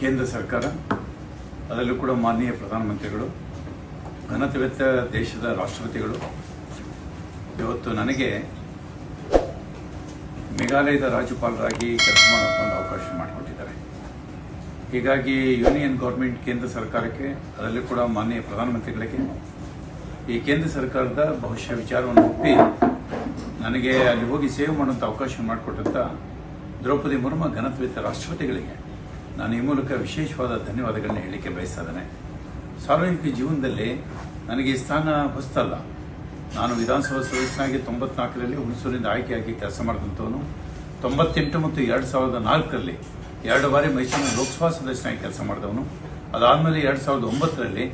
ಕೇಂದ್ರ ಸರ್ಕಾರ, ಅದರಲ್ಲೂ ಕೂಡ ಮಾನ್ಯ ಪ್ರಧಾನಮಂತ್ರಿಗಳು, ಘನತೆವೆತ್ತ ದೇಶದ ರಾಷ್ಟ್ರಪತಿಗಳು. ಇವತ್ತು ನನಗೆ ಮೇಘಾಲಯದ ರಾಜ್ಯಪಾಲರಾಗಿ ಕೆಲಸ ಮಾಡುವಂಥ ಒಂದು ಅವಕಾಶ ಮಾಡಿಕೊಟ್ಟಿದ್ದಾರೆ. ಹೀಗಾಗಿ ಯೂನಿಯನ್ ಗೌರ್ಮೆಂಟ್ ಕೇಂದ್ರ ಸರ್ಕಾರಕ್ಕೆ, ಅದರಲ್ಲೂ ಕೂಡ ಮಾನ್ಯ ಪ್ರಧಾನಮಂತ್ರಿಗಳಿಗೆ ಈ ಕೇಂದ್ರ ಸರ್ಕಾರದ ಬಹುಶಃ ವಿಚಾರವನ್ನು ಒಪ್ಪಿ ನನಗೆ ಅಲ್ಲಿ ಹೋಗಿ ಸೇವೆ ಮಾಡುವಂಥ ಅವಕಾಶ ಮಾಡಿಕೊಟ್ಟಂಥ ದ್ರೌಪದಿ ಮುರ್ಮು ಘನತ್ವಿತ ರಾಷ್ಟ್ರಪತಿಗಳಿಗೆ ನಾನು ಈ ಮೂಲಕ ವಿಶೇಷವಾದ ಧನ್ಯವಾದಗಳನ್ನ ಹೇಳಲಿಕ್ಕೆ ಬಯಸ್ತಾ ಸಾರ್ವಜನಿಕ ಜೀವನದಲ್ಲಿ ನನಗೆ ಈ ಸ್ಥಾನ ಹೊಸ್ತಲ್ಲ. ನಾನು ವಿಧಾನಸಭಾ ಸದಸ್ಯನಾಗಿ ತೊಂಬತ್ನಾಲ್ಕರಲ್ಲಿ ಹುಣಸೂರಿನಿಂದ ಆಯ್ಕೆಯಾಗಿ ಕೆಲಸ ಮಾಡಿದಂಥವನು, ತೊಂಬತ್ತೆಂಟು ಮತ್ತು ಎರಡು ಸಾವಿರದ ನಾಲ್ಕರಲ್ಲಿ ಎರಡು ಬಾರಿ ಮೈಸೂರಿನ ಲೋಕಸಭಾ ಸದಸ್ಯನಾಗಿ ಕೆಲಸ ಮಾಡಿದವನು, ಅದಾದಮೇಲೆ ಎರಡು ಸಾವಿರದ ಒಂಬತ್ತರಲ್ಲಿ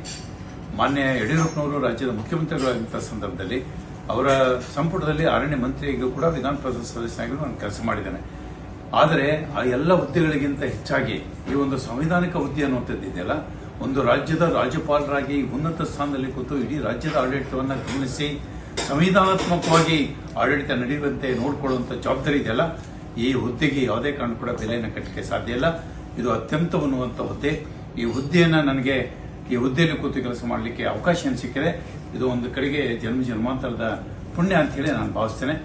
ಮಾನ್ಯ ಯಡಿಯೂರಪ್ಪನವರು ರಾಜ್ಯದ ಮುಖ್ಯಮಂತ್ರಿಗಳಾದಂಥ ಸಂದರ್ಭದಲ್ಲಿ ಅವರ ಸಂಪುಟದಲ್ಲಿ ಅರಣ್ಯ ಮಂತ್ರಿಯಾಗಿಯೂ ಕೂಡ ವಿಧಾನ ಪರಿಷತ್ ಸದಸ್ಯನಾಗಿ ನಾನು ಕೆಲಸ ಮಾಡಿದ್ದೇನೆ. ಆದರೆ ಆ ಎಲ್ಲ ಹುದ್ದೆಗಳಿಗಿಂತ ಹೆಚ್ಚಾಗಿ ಈ ಒಂದು ಸಂವಿಧಾನಿಕ ಹುದ್ದೆ ಅನ್ನುವಂಥದ್ದು ಇದೆಯಲ್ಲ, ಒಂದು ರಾಜ್ಯದ ರಾಜ್ಯಪಾಲರಾಗಿ ಉನ್ನತ ಸ್ಥಾನದಲ್ಲಿ ಕೂತು ಇಡೀ ರಾಜ್ಯದ ಆಡಳಿತವನ್ನು ಗಮನಿಸಿ, ಸಂವಿಧಾನಾತ್ಮಕವಾಗಿ ಆಡಳಿತ ನಡೆಯುವಂತೆ ನೋಡಿಕೊಳ್ಳುವಂಥ ಜವಾಬ್ದಾರಿ ಇದೆಯಲ್ಲ, ಈ ಹುದ್ದೆಗೆ ಯಾವುದೇ ಕಾರಣ ಕೂಡ ಬೆಲೆಯನ್ನು ಕಟ್ಟಲಿಕ್ಕೆ ಸಾಧ್ಯ ಇಲ್ಲ. ಇದು ಅತ್ಯಂತ ಅನ್ನುವಂಥ ಹುದ್ದೆ. ಈ ಹುದ್ದೆಯನ್ನು ನನಗೆ, ಈ ಹುದ್ದೆಯಲ್ಲಿ ಕೂತು ಕೆಲಸ ಮಾಡಲಿಕ್ಕೆ ಅವಕಾಶ ಸಿಕ್ಕಿದೆ, ಇದು ಒಂದು ಕಡೆಗೆ ಜನ್ಮ ಜನ್ಮಾಂತರದ ಪುಣ್ಯ ಅಂತ ಹೇಳಿ ನಾನು ಭಾವಿಸ್ತೇನೆ.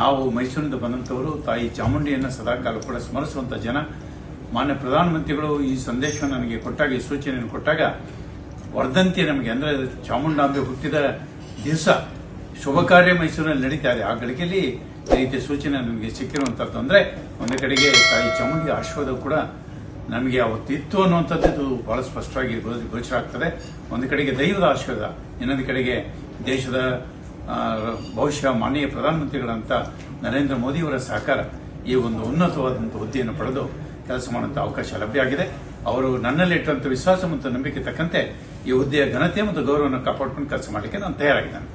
ನಾವು ಮೈಸೂರಿನಿಂದ ಬಂದಂಥವರು, ತಾಯಿ ಚಾಮುಂಡಿಯನ್ನು ಸದಾಕಾಲ ಕೂಡ ಸ್ಮರಿಸುವಂಥ ಜನ. ಮಾನ್ಯ ಪ್ರಧಾನಮಂತ್ರಿಗಳು ಈ ಸಂದೇಶವನ್ನು ನನಗೆ ಕೊಟ್ಟಾಗ, ಈ ಸೂಚನೆಯನ್ನು ಕೊಟ್ಟಾಗ, ವರ್ಧಂತಿ ನಮಗೆ ಅಂದರೆ ಚಾಮುಂಡಾಂಬೆ ಹುಟ್ಟಿದ ದಿವಸ ಶುಭ ಕಾರ್ಯ ಮೈಸೂರಿನಲ್ಲಿ ನಡೀತಾ ಇದೆ ಆ ಗಳಿಗೆಯಲ್ಲಿ ಈ ರೀತಿಯ ಸೂಚನೆ ನಮಗೆ ಸಿಕ್ಕಿರುವಂಥದ್ದು ಅಂದರೆ, ಒಂದು ಕಡೆಗೆ ತಾಯಿ ಚಾಮುಂಡಿ ಆಶೀರ್ವಾದ ಕೂಡ ನಮಗೆ ಅವತ್ತು ಇತ್ತು ಅನ್ನುವಂಥದ್ದು ಬಹಳ ಸ್ಪಷ್ಟವಾಗಿ ಗೋಚರ ಆಗ್ತದೆ. ಒಂದು ಕಡೆಗೆ ದೈವದ ಆಶೀರ್ವಾದ, ಇನ್ನೊಂದು ಕಡೆಗೆ ದೇಶದ ಬಹುಶಃ ಮಾನ್ಯ ಪ್ರಧಾನಮಂತ್ರಿಗಳಂತ ನರೇಂದ್ರ ಮೋದಿಯವರ ಸಹಕಾರ ಈ ಒಂದು ಉನ್ನತವಾದಂಥ ಹುದ್ದೆಯನ್ನು ಪಡೆದು ಕೆಲಸ ಮಾಡುವಂಥ ಅವಕಾಶ ಲಭ್ಯ ಆಗಿದೆ. ಅವರು ನನ್ನಲ್ಲಿ ಇಟ್ಟಂಥ ವಿಶ್ವಾಸ ಮತ್ತು ನಂಬಿಕೆ ತಕ್ಕಂತೆ ಈ ಹುದ್ದೆಯ ಘನತೆ ಮತ್ತು ಗೌರವವನ್ನು ಕಾಪಾಡಿಕೊಂಡು ಕೆಲಸ ಮಾಡಲಿಕ್ಕೆ ನಾನು ತಯಾರಾಗಿದ್ದೇನೆ.